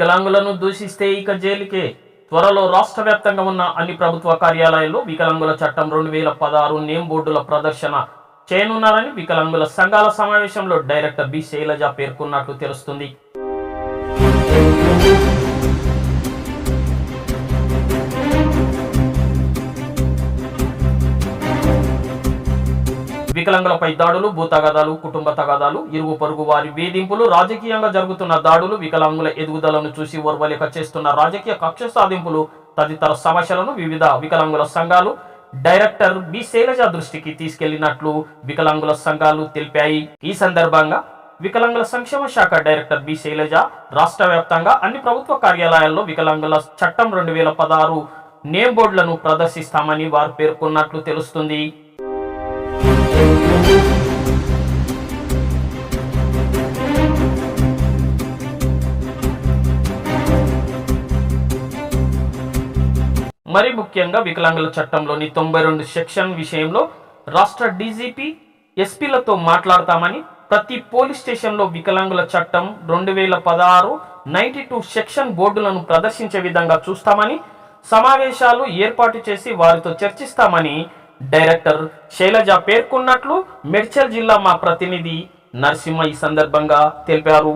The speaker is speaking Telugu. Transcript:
వికలాంగులను దూషిస్తే ఇక జైలుకే. త్వరలో రాష్ట్ర వ్యాప్తంగా ఉన్న అన్ని ప్రభుత్వ కార్యాలయాల్లో వికలాంగుల చట్టం రెండు వేల పదహారు నేమ్ బోర్డుల ప్రదర్శన చేయనున్నారని వికలాంగుల సంఘాల సమావేశంలో డైరెక్టర్ బి శైలజ పేర్కొన్నట్లు తెలుస్తుంది. వికలాంగులపై దాడులు భూతగాదాలు కుటుంబ తగాదాలు ఇరుగు పొరుగు వారి వేధింపులు రాజకీయంగా జరుగుతున్న దాడులు వికలాంగుల ఎదుగుదలను చూసి ఓర్వలేక చేస్తున్న రాజకీయ కక్ష సాధింపులు తదితర సమస్యలను వివిధ వికలాంగుల సంఘాలు డైరెక్టర్ బి. శైలజ దృష్టికి తీసుకెళ్ళినట్లు వికలాంగుల సంఘాలు తెలిపాయి. ఈ సందర్భంగా వికలాంగుల సంక్షేమ శాఖ డైరెక్టర్ బి. శైలజ రాష్ట్ర వ్యాప్తంగా అన్ని ప్రభుత్వ కార్యాలయాల్లో వికలాంగుల చట్టం రెండు వేల పదహారు నేమ్ బోర్డులను ప్రదర్శిస్తామని వారు పేర్కొన్నట్లు తెలుస్తుంది. మరి ముఖ్యంగా వికలాంగుల చట్టంలోని తొంభై రెండు సెక్షన్ విషయంలో రాష్ట్ర డీజీపీ ఎస్పీలతో మాట్లాడతామని ప్రతి పోలీస్ స్టేషన్లో వికలాంగుల చట్టం రెండు వేల పదహారు నైన్టీ టూ సెక్షన్ బోర్డులను ప్రదర్శించే విధంగా చూస్తామని సమావేశాలు ఏర్పాటు చేసి వారితో చర్చిస్తామని డైరెక్టర్ శైలజ పేర్కొన్నట్లు మెడ్చల్ జిల్లా మా ప్రతినిధి నరసింహ ఈ సందర్భంగా తెలిపారు.